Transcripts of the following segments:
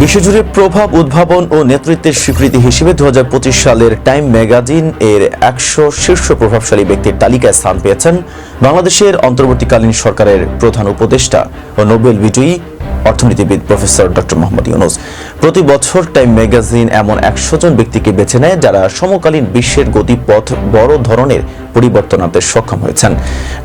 বিশ্বজুড়ে প্রভাব, উদ্ভাবন ও নেতৃত্বের স্বীকৃতি হিসেবে দুহাজার পঁচিশ সালের টাইম ম্যাগাজিন এর একশো শীর্ষ প্রভাবশালী ব্যক্তির তালিকায় স্থান পেয়েছেন বাংলাদেশের অন্তর্বর্তীকালীন সরকারের প্রধান উপদেষ্টা ও নোবেল বিজয়ী অর্থনীতিবিদ প্রফেসর ডক্টর মোহাম্মদ ইউনুস। প্রতি বছর টাইম ম্যাগাজিন এমন একশো জন ব্যক্তিকে বেছে নেয় যারা সমকালীন বিশ্বের গতিপথ বড় ধরনের পরিবর্তন আনতে সক্ষম হয়েছেন।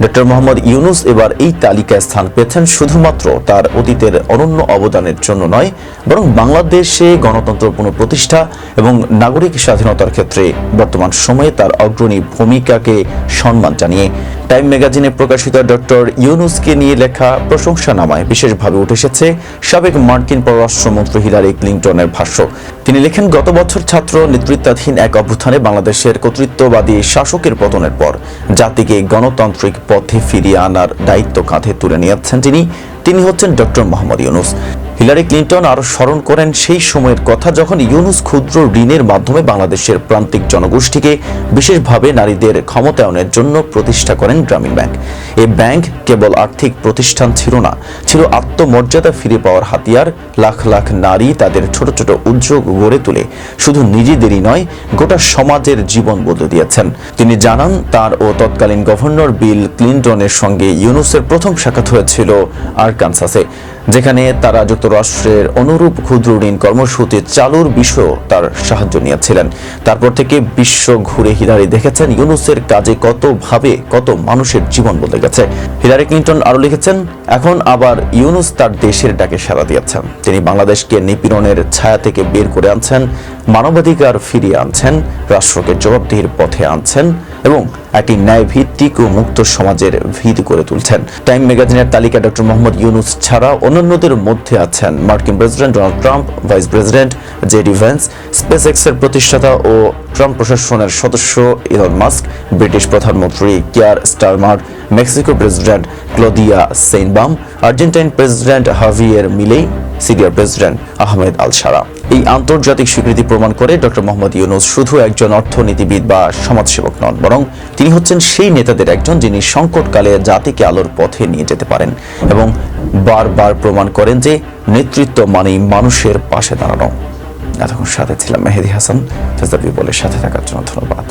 ডক্টর মোহাম্মদ ইউনুস এবার এই তালিকায় স্থান পেয়েছেন শুধুমাত্র তার অতীতের অনন্য অবদানের জন্য নয়, বরং বাংলাদেশে গণতন্ত্র পুনঃপ্রতিষ্ঠা এবং নাগরিক স্বাধীনতার ক্ষেত্রে বর্তমান সময়ে তার অগ্রণী ভূমিকাকে সম্মান জানিয়ে। টাইম ম্যাগাজিনে প্রকাশিত ডক্টর ইউনুসকে নিয়ে লেখা প্রশংসা নামায় বিশেষভাবে উঠে এসেছে সাবেক মার্কিন পররাষ্ট্রমন্ত্রী হিলারি ক্লিন্টনের ভাষ্য। তিনি লেখেন, গত বছর ছাত্র নেতৃত্বাধীন এক অভ্যুত্থানে বাংলাদেশের কর্তৃত্ববাদী শাসকের পতনের পর জাতিকে গণতান্ত্রিক পথে ফিরিয়ে আনার দায়িত্ব কাঁধে তুলে নিয়েছেন তিনি। তিনি হচ্ছেন doctor Muhammad Yunus. Hillary Clinton আরও স্মরণ করেন সেই সময়ের কথা যখন ইউনুস ক্ষুদ্র ঋণের মাধ্যমে বাংলাদেশের প্রান্তিক জনগোষ্ঠীকে বিশেষভাবে নারীদের ক্ষমতায়নের জন্য প্রতিষ্ঠা করেন গ্রামীণ ব্যাংক। এই ব্যাংক কেবল আর্থিক প্রতিষ্ঠান ছিল না, ছিল আত্মমর্যাদা ফিরে পাওয়ার হাতিয়ার। লাখ লাখ নারী তাদের ছোট ছোট উদ্যোগ গড়ে তুলে শুধু নিজেদেরই নয়, গোটা সমাজের জীবন বদলে দিয়েছেন। তিনি জানান, তার ও তৎকালীন গভর্নর বিল ক্লিন্টনের সঙ্গে ইউনুসের প্রথম সাক্ষাৎ হয়েছিল আরকানসাসে। যেখানে তারা যুক্তরাষ্ট্রের অনুরূপ ক্ষুদ্র ঋণ কর্মসূচি চালুর বিষয়েও তার সাহায্য নিয়েছিলেন। তারপর থেকে বিশ্ব ঘুরে হিলারি দেখেছেন ইউনুসের কাজে কতভাবে কত মানুষের জীবন বদলে গেছে। হিলারি ক্লিন্টন আরও লিখেছেন, এখন আবার ইউনুস তার দেশের ডাকে সাড়া দিয়েছেন। তিনি বাংলাদেশকে নিপীড়নের ছায়া থেকে বের করে আনছেন, মানবাধিকার ফিরিয়ে আনছেন, রাষ্ট্রকে জবাবদিহির পথে আনছেন এবং একটি ন্যায় ভিত্তিক ও মুক্ত সমাজের ভিত করে তুলছেন। টাইম ম্যাগাজিনের তালিকা ডক্টর মোহাম্মদ ইউনুস ছাড়া অন্যান্যদের মধ্যে আছেন মার্কিন president Donald Trump, vice president JD Vance Space এক্সের প্রতিষ্ঠাতা ও ট্রাম্প প্রশাসনের সদস্য ইলন মাস্ক, ব্রিটিশ প্রধানমন্ত্রী Keir Starmer, Mexico president Claudia Sheinbaum, Argentine president Javier Milei সিরিয়ার প্রেসিডেন্ট আহমেদ আল সারা এই আন্তর্জাতিক স্বীকৃতি প্রমাণ করে ডক্টর মোহাম্মদ ইউনুস শুধু একজন অর্থনীতিবিদ বা সমাজসেবক নন, বরং তিনি হচ্ছেন সেই নেতাদের একজন যিনি সংকটকালে জাতিকে আলোর পথে নিয়ে যেতে পারেন এবং বারবার প্রমাণ করেন যে নেতৃত্ব মানেই মানুষের পাশে দাঁড়ানো। এতক্ষণ সাথে ছিলাম মেহেদি হাসান বলে সাথে থাকার জন্য ধন্যবাদ।